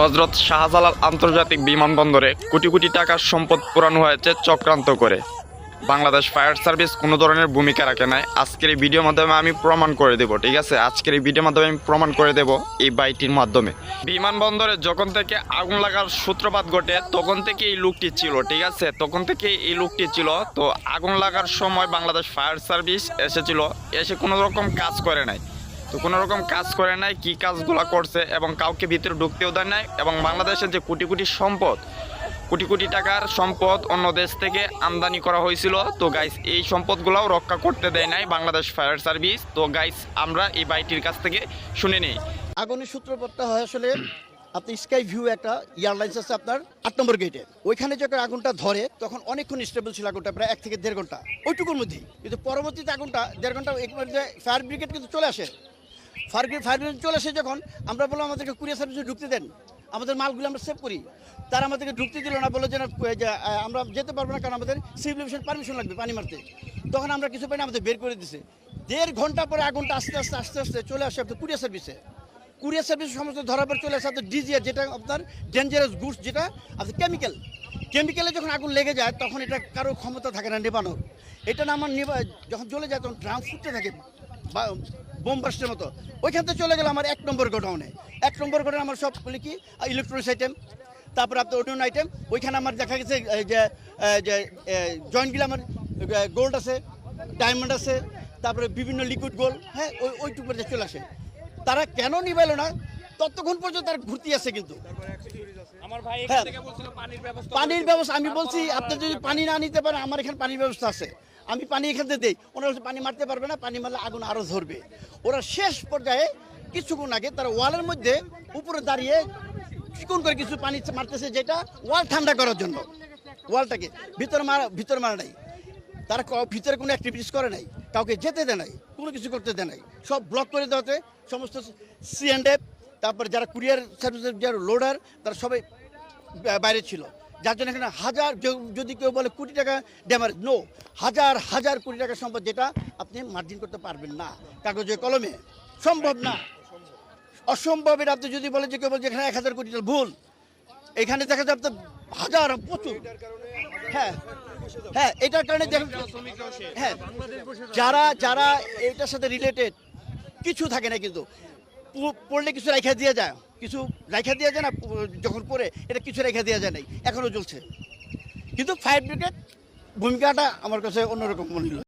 হজরত শাহজালাল আন্তর্জাতিক বিমানবন্দরে কোটি কোটি টাকার সম্পদ পুরানো হয়েছে চক্রান্ত করে। বাংলাদেশ ফায়ার সার্ভিস কোনো ধরনের ভূমিকা রাখে নাই। আজকের এই ভিডিওর মাধ্যমে আমি প্রমাণ করে দেব, ঠিক আছে? আজকের এই ভিডিওর মাধ্যমে আমি প্রমাণ করে দেব এই বাইটির মাধ্যমে। বিমানবন্দরে যখন থেকে আগুন লাগার সূত্রপাত ঘটে, তখন থেকে এই লোকটি ছিল, ঠিক আছে? তখন থেকে এই লোকটি ছিল। তো আগুন লাগার সময় বাংলাদেশ ফায়ার সার্ভিস এসেছিল, এসে কোনো রকম কাজ করে নাই। তো কোনো রকম কাজ করে নাই, কি কাজগুলো করছে এবং কাউকে ভিতরে ঢুকতেও দেয় নাই এবং বাংলাদেশের যে কোটি কোটি সম্পদ, কোটি কোটি টাকার সম্পদ অন্য দেশ থেকে আমদানি করা হয়েছিল, তো গাইস এই সম্পদগুলোও রক্ষা করতে দেয় নাই বাংলাদেশ ফায়ার সার্ভিস। তো গাইস আমরা এই বাইটির কাছ থেকে শুনে নিই। আগুনের সূত্রপাতটা হয় আসলে আপনি স্কাই ভিউ একটা এয়ারলাইন্স আছে আপনার আট নম্বর গেটে ওইখানে যখন আগুনটা ধরে, তখন অনেকক্ষণ স্টেবল ছিল আগুনটা, প্রায় এক থেকে দেড় ঘণ্টা। ওইটুকুর মধ্যেই। কিন্তু পরবর্তীতে আগুনটা দেড় ঘণ্টা ফায়ার ব্রিগেড কিন্তু চলে আসে ফায়ার ফায়ার ব্রিগেড চলে আসে যখন আমরা বললাম, আমাদেরকে কুরিয়ার সার্ভিসে ঢুকতে দেন। আমাদের মালগুলো আমরা সেভ করি। তারা আমাদেরকে ঢুকতে দিল না বলে যে আমরা যেতে পারব না কারণ আমাদের সিভিল পারমিশন লাগবে পানি মারতে। তখন আমরা কিছু পাই আমাদের বের করে দিছে। দেড় ঘণ্টা পরে আগুনটা আস্তে আস্তে আস্তে আস্তে চলে আসে আপনার কুরিয়ার সার্ভিসে। কুরিয়ার সার্ভিস সমস্ত ধরার পর চলে আসে আপনার ডিজিআর যেটা আপনার ডেঞ্জারাস গুডস যেটা আপনার কেমিক্যাল কেমিক্যালে যখন আগুন লেগে যায়, তখন এটা কারও ক্ষমতা থাকে না, নেবানোর। এটা না আমার যখন জ্বলে যায়, তখন ড্রাম ফুটতে থাকে বা বোম বাস্টের মতো। ওইখান থেকে চলে গেল আমার এক নম্বর গোডাউনে। এক নম্বর গোডাউনে আমার সব কি ইলেকট্রনিক্স আইটেম তারপর আপনার অন্যান্য আইটেম ওইখানে আমার দেখা গেছে যে যে জয়েন্টগুলো আমার গোল্ড আছে ডায়মন্ড আছে তারপরে বিভিন্ন লিকুইড গোল্ড হ্যাঁ ওই ওইটুকু চলে আসে। তারা কেন নিবাইল না? ততক্ষণ পর্যন্ত তার ঘুরতি আছে কিন্তু। হ্যাঁ। পানির ব্যবস্থা আমি বলছি আপনি যদি পানি না নিতে পারেন আমার এখানে পানির ব্যবস্থা আছে। আমি পানি এখান থেকে দিই। ওনারা পানি মারতে পারবে না, পানি মারলে আগুন আরও ধরবে। ওরা শেষ পর্যায়ে কিছুক্ষণ আগে তারা ওয়ালের মধ্যে উপরে দাঁড়িয়ে চিকন করে কিছু পানি মারতেছে, যেটা ওয়াল ঠান্ডা করার জন্য। ওয়ালটাকে ভিতরে মারা ভিতরে মারা নাই। তারা ভিতরে কোনো অ্যাক্টিভিটিস করে নাই, কাউকে যেতে দেয় নাই, কোনো কিছু করতে দেয় নাই। সব ব্লক করে দেওয়াতে সমস্ত সি অ্যান্ড এফ তারপর যারা কুরিয়ার সার্ভিসের যারা লোডার তারা সবাই বাইরে ছিল। যার জন্য এখানে হাজার যদি কেউ বলে কোটি টাকা ড্যামারেজ নো হাজার হাজার কোটি টাকা সম্পদ যেটা আপনি মার্জিন করতে পারবেন না। কাগজে কলমে। সম্ভব না। অসম্ভব এটা আপনি যদি বলেন যে কেউ বলছে এখানে এক হাজার কোটি টাকা ভুল। এখানে দেখা যায় আপনার হাজার প্রচুর। হ্যাঁ হ্যাঁ এটার কারণে দেখুন হ্যাঁ যারা যারা এটার সাথে রিলেটেড কিছু থাকে না কিন্তু। পড়লে কিছু রেখা দিয়ে যায়। কিছু রেখা দেওয়া যায় না যখন পরে এটা কিছু রেখা দেওয়া যায় নাই এখনও চলছে কিন্তু ফায়ার ব্রিগেড ভূমিকাটা আমার কাছে অন্যরকম মনে হলো।